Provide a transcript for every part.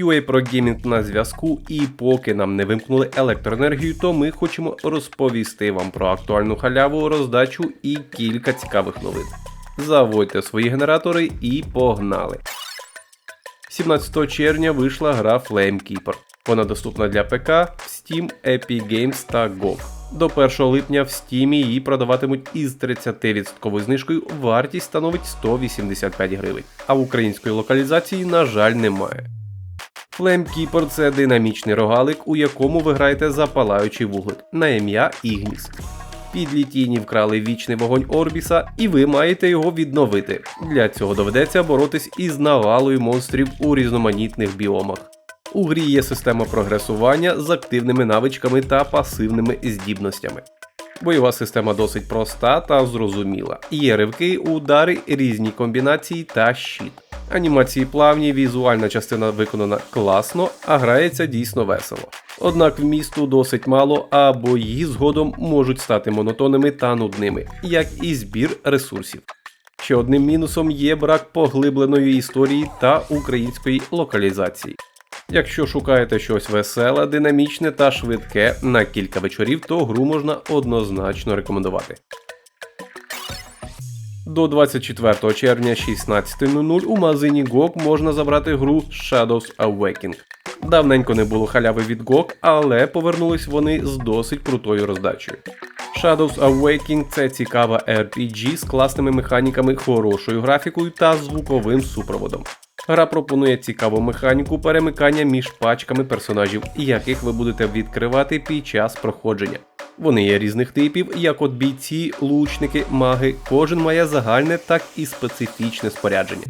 UA Pro Gaming на зв'язку, і поки нам не вимкнули електроенергію, то ми хочемо розповісти вам про актуальну халяву, роздачу і кілька цікавих новин. Заводьте свої генератори і погнали! 17 червня вийшла гра Flamekeeper. Вона доступна для ПК, Steam, Epic Games та GOG. До 1 липня в Steam її продаватимуть із 30% знижкою, вартість становить 185 гривень, а в української локалізації, на жаль, немає. Flamekeeper – це динамічний рогалик, у якому ви граєте запалаючий вуглик на ім'я Ігніс. Підлі тіні вкрали вічний вогонь Орбіса, і ви маєте його відновити. Для цього доведеться боротись із навалою монстрів у різноманітних біомах. У грі є система прогресування з активними навичками та пасивними здібностями. Бойова система досить проста та зрозуміла. Є ривки, удари, різні комбінації та щит. Анімації плавні, візуальна частина виконана класно, а грається дійсно весело. Однак вмісту досить мало, а бої згодом можуть стати монотонними та нудними, як і збір ресурсів. Ще одним мінусом є брак поглибленої історії та української локалізації. Якщо шукаєте щось веселе, динамічне та швидке на кілька вечорів, то гру можна однозначно рекомендувати. До 24 червня 16.00 у магазині GOG можна забрати гру Shadows Awakening. Давненько не було халяви від GOG, але повернулись вони з досить крутою роздачею. Shadows Awakening це цікава RPG з класними механіками, хорошою графікою та звуковим супроводом. Гра пропонує цікаву механіку перемикання між пачками персонажів, яких ви будете відкривати під час проходження. Вони є різних типів, як от бійці, лучники, маги, кожен має загальне, так і специфічне спорядження.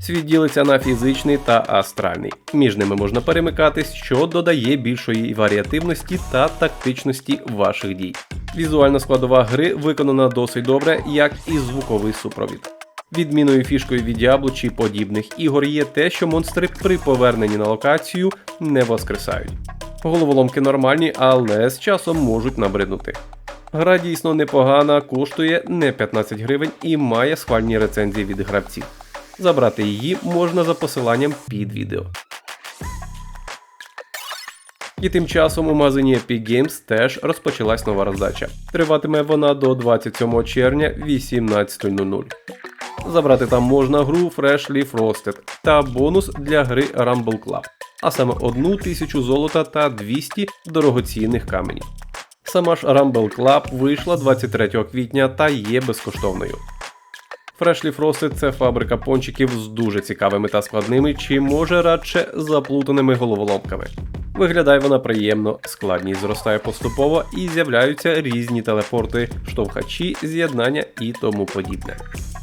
Світ ділиться на фізичний та астральний. Між ними можна перемикатись, що додає більшої варіативності та тактичності ваших дій. Візуальна складова гри виконана досить добре, як і звуковий супровід. Відміною фішкою від Diablo чи подібних ігор є те, що монстри при поверненні на локацію не воскресають. Головоломки нормальні, але з часом можуть набриднути. Гра дійсно непогана, коштує не 15 гривень і має схвальні рецензії від гравців. Забрати її можна за посиланням під відео. І тим часом у магазині Epic Games теж розпочалась нова роздача. Триватиме вона до 27 червня 18.00. Забрати там можна гру Freshly Frosted та бонус для гри Rumble Club, а саме одну тисячу золота та 200 дорогоцінних каменів. Сама ж Rumble Club вийшла 23 квітня та є безкоштовною. Freshly Frosted – це фабрика пончиків з дуже цікавими та складними, чи може радше заплутаними головоломками. Виглядає вона приємно, складність зростає поступово і з'являються різні телепорти, штовхачі, з'єднання і тому подібне.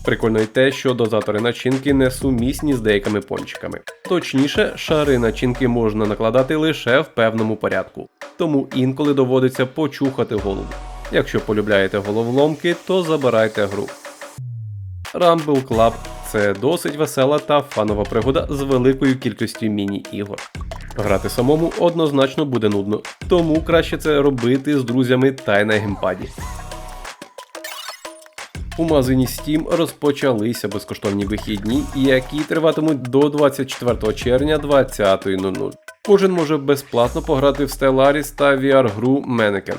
Прикольно й те, що дозатори начинки несумісні з деякими пончиками. Точніше, шари начинки можна накладати лише в певному порядку, тому інколи доводиться почухати голову. Якщо полюбляєте головоломки, то забирайте гру. Rumble Club це досить весела та фанова пригода з великою кількістю міні-ігор. Грати самому однозначно буде нудно, тому краще це робити з друзями та й на геймпаді. У магазині Steam розпочалися безкоштовні вихідні, які триватимуть до 24 червня 20.00. Кожен може безплатно пограти в Stellaris та VR-гру Mannequin.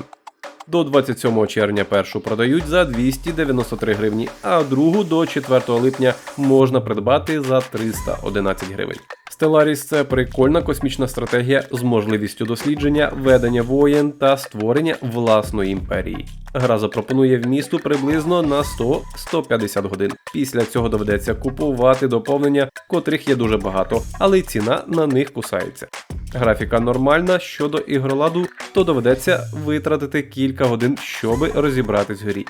До 27 червня першу продають за 293 гривні, а другу до 4 липня можна придбати за 311 гривень. Stellaris – це прикольна космічна стратегія з можливістю дослідження, ведення воєн та створення власної імперії. Гра запропонує вмісту приблизно на 100-150 годин. Після цього доведеться купувати доповнення, котрих є дуже багато, але й ціна на них кусається. Графіка нормальна щодо ігроладу, то доведеться витратити кілька годин, щоби розібратись в грі.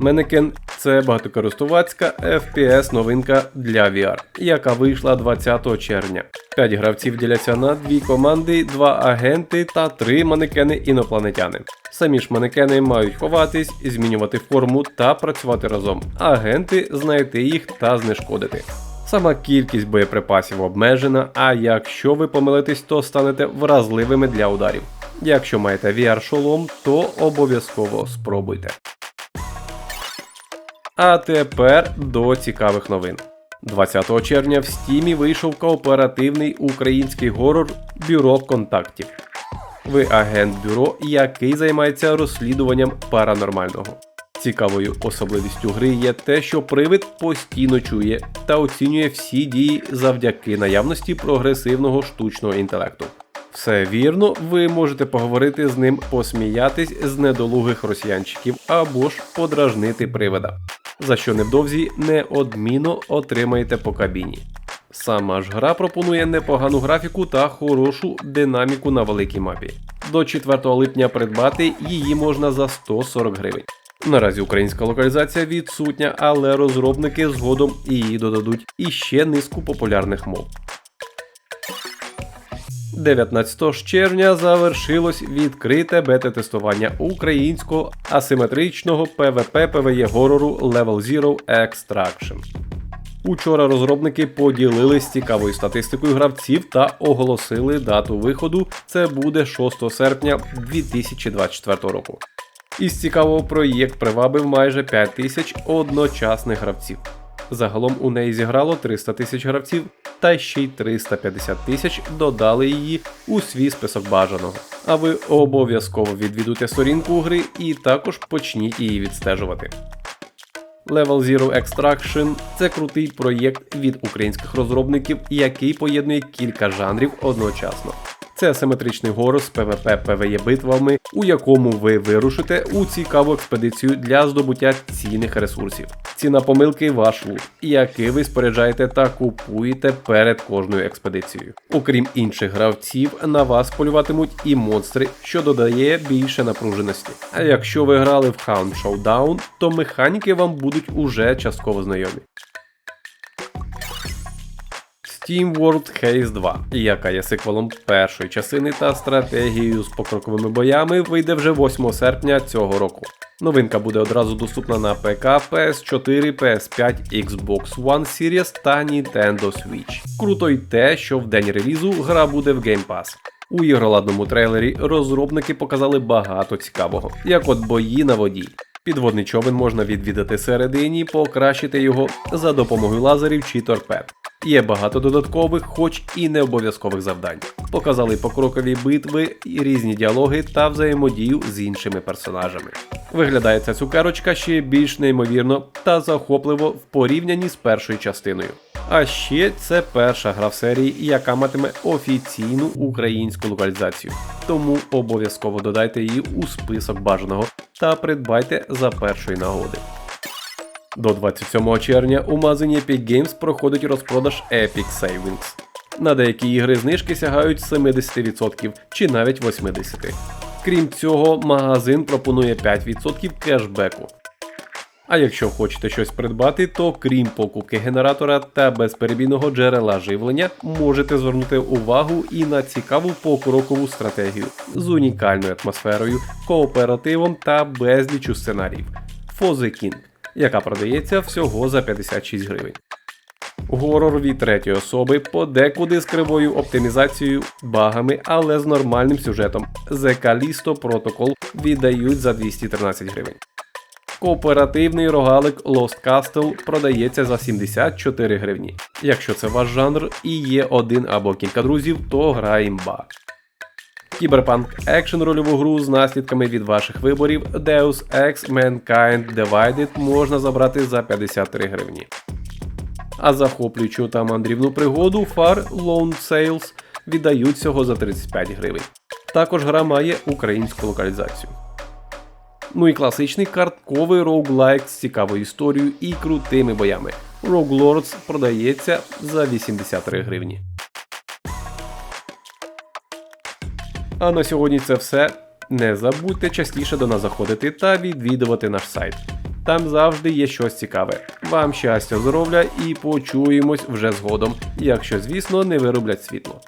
Mannequin – це багатокористувацька FPS новинка для VR, яка вийшла 20 червня. П'ять гравців діляться на дві команди, два агенти та три манекени інопланетяни. Самі ж манекени мають ховатись, змінювати форму та працювати разом. Агенти знайти їх та знешкодити. Сама кількість боєприпасів обмежена, а якщо ви помилитесь, то станете вразливими для ударів. Якщо маєте VR-шолом, то обов'язково спробуйте. А тепер до цікавих новин. 20 червня в стімі вийшов кооперативний український горор Бюро контактів. Ви агент бюро, який займається розслідуванням паранормального. Цікавою особливістю гри є те, що привид постійно чує та оцінює всі дії завдяки наявності прогресивного штучного інтелекту. Все вірно, ви можете поговорити з ним, посміятись з недолугих росіянчиків або ж подражнити привида, за що невдовзі неодмінно отримаєте по кабіні. Сама ж гра пропонує непогану графіку та хорошу динаміку на великій мапі. До 4 липня придбати її можна за 140 гривень. Наразі українська локалізація відсутня, але розробники згодом її додадуть і ще низку популярних мов. 19 червня завершилось відкрите бета-тестування українського асиметричного PvP PvE горору Level Zero Extraction. Учора розробники поділились цікавою статистикою гравців та оголосили дату виходу. Це буде 6 серпня 2024 року. Із цікавого проєкт привабив майже 5 тисяч одночасних гравців. Загалом у неї зіграло 300 тисяч гравців, та ще й 350 тисяч додали її у свій список бажаного. А ви обов'язково відвідуйте сторінку гри і також почніть її відстежувати. Level Zero Extraction це крутий проєкт від українських розробників, який поєднує кілька жанрів одночасно. Це асиметричний з PvP PvE битвами, у якому ви вирушите у цікаву експедицію для здобуття цінних ресурсів. Ціна помилки ваш лут, який ви споряджаєте та купуєте перед кожною експедицією. Окрім інших гравців, на вас полюватимуть і монстри, що додає більше напруженості. А якщо ви грали в Hound Showdown, то механіки вам будуть уже частково знайомі. Steam World Haze 2, яка є сиквелом першої частини та стратегією з покроковими боями, вийде вже 8 серпня цього року. Новинка буде одразу доступна на ПК, PS4, PS5, Xbox One Series та Nintendo Switch. Круто й те, що в день релізу гра буде в Game Pass. У ігроладному трейлері розробники показали багато цікавого, як от бої на воді. Підводний човен можна відвідати середині, покращити його за допомогою лазерів чи торпед. Є багато додаткових, хоч і не обов'язкових завдань. Показали покрокові битви, різні діалоги та взаємодію з іншими персонажами. Виглядає ця цукерочка ще більш неймовірно та захопливо в порівнянні з першою частиною. А ще це перша гра в серії, яка матиме офіційну українську локалізацію. Тому обов'язково додайте її у список бажаного та придбайте за першої нагоди. До 27 червня у магазині Epic Games проходить розпродаж Epic Savings. На деякі ігри знижки сягають 70% чи навіть 80%. Крім цього, магазин пропонує 5% кешбеку. А якщо хочете щось придбати, то крім покупки генератора та безперебійного джерела живлення, можете звернути увагу і на цікаву покрокову стратегію з унікальною атмосферою, кооперативом та безлічу сценаріїв the King, яка продається всього за 56 гривень. Горор від третьої особи подекуди з кривою оптимізацією, багами, але з нормальним сюжетом. The Callisto Protocol віддають за 213 гривень. Кооперативний рогалик Lost Castle продається за 74 гривні. Якщо це ваш жанр і є один або кілька друзів, то гра імба. Кіберпанк екшен рольову гру з наслідками від ваших виборів Deus Ex Mankind Divided можна забрати за 53 гривні. А захоплюючу та мандрівну пригоду Far Lone Sales віддають всього за 35 гривень. Також гра має українську локалізацію. Ну і класичний картковий роуглайк з цікавою історією і крутими боями. Rogue Lords продається за 83 гривні. А на сьогодні це все. Не забудьте частіше до нас заходити та відвідувати наш сайт. Там завжди є щось цікаве. Вам щастя, здоров'я і почуємось вже згодом, якщо, звісно, не вироблять світло.